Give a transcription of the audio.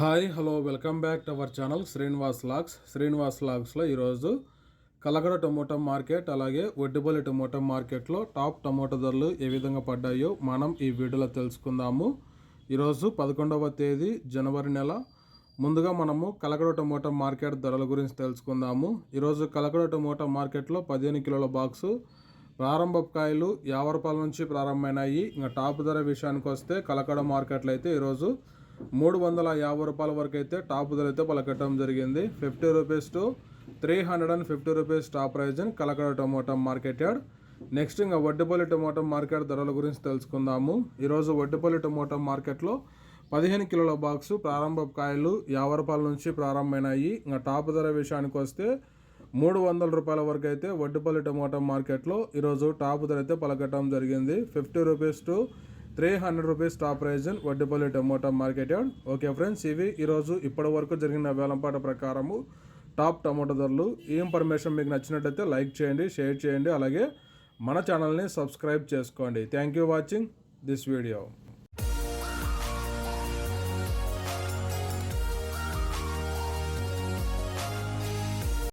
Hi hello welcome back to our channel Srinivas logs. Srinivas లాగ్స్లో ఈరోజు Kalakada tomato market అలాగే ఒడ్డుబల్లి tomato మార్కెట్లో top tomato ధరలు ఏ విధంగా పడ్డాయో మనం ఈ వీడియోలో తెలుసుకుందాము. ఈరోజు పదకొండవ తేదీ జనవరి నెల. ముందుగా మనము కలగడ టమోటా మార్కెట్ ధరల గురించి తెలుసుకుందాము. ఈరోజు కలగడ టమోటా మార్కెట్లో పదిహేను కిలోల బాక్సు ప్రారంభ కాయలు యాభై రూపాయల నుంచి ప్రారంభమైనాయి. ఇంకా టాప్ ధర విషయానికి వస్తే కలకడ మార్కెట్లో అయితే ఈరోజు మూడు వందల యాభై రూపాయల వరకు అయితే టాప్ ధర అయితే పలకట్టడం జరిగింది. Fifty rupees to three hundred and fifty rupees top price అని Kalakada tomato market yard. Next ఇంకా వడ్డిపల్లి టమోటా మార్కెట్ ధరల గురించి తెలుసుకుందాము. ఈరోజు వడ్డిపల్లి టమోటా మార్కెట్లో పదిహేను కిలోల బాక్సు ప్రారంభ కాయలు యాభై రూపాయల నుంచి ప్రారంభమైనాయి. ఇంకా టాప్ ధర విషయానికి వస్తే మూడు వందల రూపాయల వరకు అయితే వడ్డిపల్లి టమోటా మార్కెట్లో ఈరోజు టాప్ ధర అయితే పలకట్టడం జరిగింది. Fifty rupees to three hundred rupees top price Vaddipalli tomato market yard. Okay friends ఇవి ఈరోజు ఇప్పటి వరకు జరిగిన వేలంపాట ప్రకారము టాప్ టమోటా ధరలు. ఈ ఇన్ఫర్మేషన్ మీకు నచ్చినట్లయితే లైక్ చేయండి షేర్ చేయండి అలాగే మన ఛానల్ని సబ్స్క్రైబ్ చేసుకోండి. Thank you watching this video